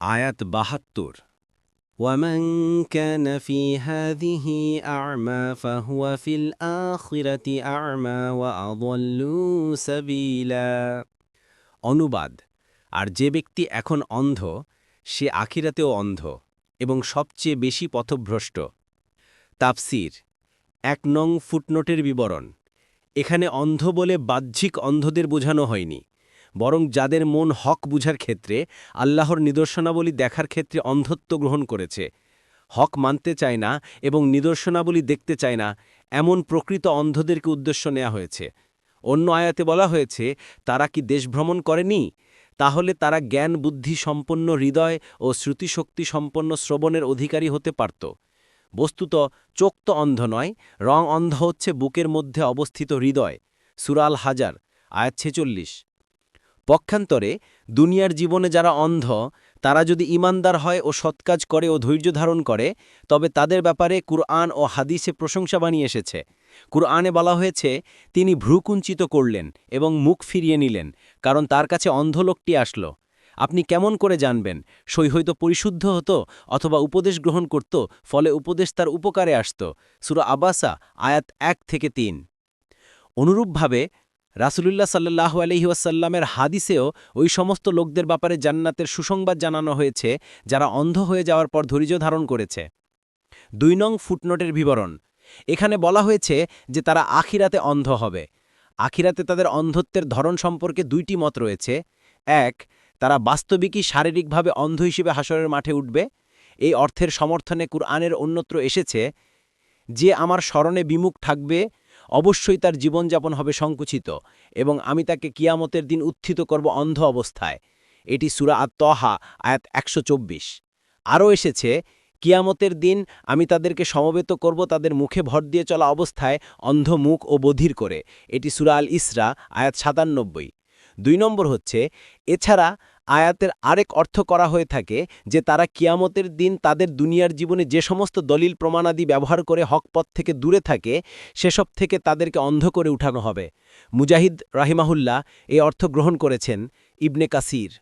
আয়াত বাহাত্তর ومن كان في هذه أعمى فهو في الآخرة أعمى وأضل سبيلا অনুবাদ আর যে ব্যক্তি এখন অন্ধ সে আখিরাতেও অন্ধ এবং সবচেয়ে বেশি পথভ্রষ্ট তাফসির এক নং ফুটনোটের বিবরণ এখানে অন্ধ বলে বাহ্যিক অন্ধদের বোঝানো হয়নি বরং যাদের মন হক বুঝার ক্ষেত্রে, আল্লাহর নিদর্শনাবলী দেখার ক্ষেত্রে অন্ধত্ব গ্রহণ করেছে। হক মানতে চায় না এবং নিদর্শনাবলী দেখতে চায় না, এমন প্রকৃত অন্ধদেরকে উদ্দেশ্য নেওয়া হয়েছে। অন্য আয়াতে বলা হয়েছে, তারা কি দেশভ্রমণ করেনি? তাহলে তারা জ্ঞান, বুদ্ধি, সম্পন্ন হৃদয় ও শ্রুতিশক্তি সম্পন্ন শ্রবণের অধিকারী হতে পারত। বস্তুত, চোখ তো অন্ধ নয়, রং অন্ধ হচ্ছে বুকের মধ্যে অবস্থিত হৃদয়। সুরাল হাজার আয়াত ছেচল্লিশ। পক্ষান্তরে দুনিয়ার জীবনে যারা অন্ধ, তারা যদি ইমানদার হয় ও সৎকাজ করে ও ধৈর্য ধারণ করে, তবে তাদের ব্যাপারে কুরআন ও হাদিসে প্রশংসা বানিয়ে এসেছে। কুরআনে বলা হয়েছে, তিনি ভ্রুকুঞ্চিত করলেন এবং মুখ ফিরিয়ে নিলেন, কারণ তার কাছে অন্ধ লোকটি আসলো। আপনি কেমন করে জানবেন, সই হয়তো পরিশুদ্ধ হতো অথবা উপদেশ গ্রহণ করত, ফলে উপদেশ তার উপকারে আসত। সুরা আবাসা, আয়াত এক থেকে তিন। অনুরূপভাবে রাসুলুল্লাহ সাল্লাহ আলহিউসাল্লামের হাদিসেও ওই সমস্ত লোকদের ব্যাপারে জান্নাতের সুসংবাদ জানানো হয়েছে, যারা অন্ধ হয়ে যাওয়ার পর ধৈর্য ধারণ করেছে। দুই নং ফুটনোটের বিবরণ। এখানে বলা হয়েছে যে তারা আখিরাতে অন্ধ হবে। আখিরাতে তাদের অন্ধত্বের ধরন সম্পর্কে দুইটি মত রয়েছে। এক, তারা বাস্তবিকই শারীরিকভাবে অন্ধ হিসেবে হাসরের মাঠে উঠবে। এই অর্থের সমর্থনে কুরআনের অন্যত্র এসেছে, যে আমার স্মরণে বিমুখ থাকবে অবশ্যই তার জীবনযাপন হবে সংকুচিত এবং আমি তাকে কিয়ামতের দিন উত্থিত করব অন্ধ অবস্থায়। এটি সুরা আত্মহা আয়াত একশো চব্বিশ। আরও এসেছে, কিয়ামতের দিন আমি তাদেরকে সমবেত করব তাদের মুখে ভর দিয়ে চলা অবস্থায় অন্ধ মুখ ও বধির করে। এটি সুরা আল ইসরা আয়াত সাতানব্বই। দুই নম্বর হচ্ছে, এছাড়া আয়াতের আরেক অর্থ করা হয়ে থাকে যে তারা কিয়ামতের দিন তাদের দুনিয়ার জীবনে যে সমস্ত দলিল প্রমাণাদি ব্যবহার করে হকপথ থেকে দূরে থাকে, সেসব থেকে তাদেরকে অন্ধ করে উঠানো হবে। মুজাহিদ রাহিমাহুল্লাহ এ অর্থ গ্রহণ করেছেন ইবনে কাসির।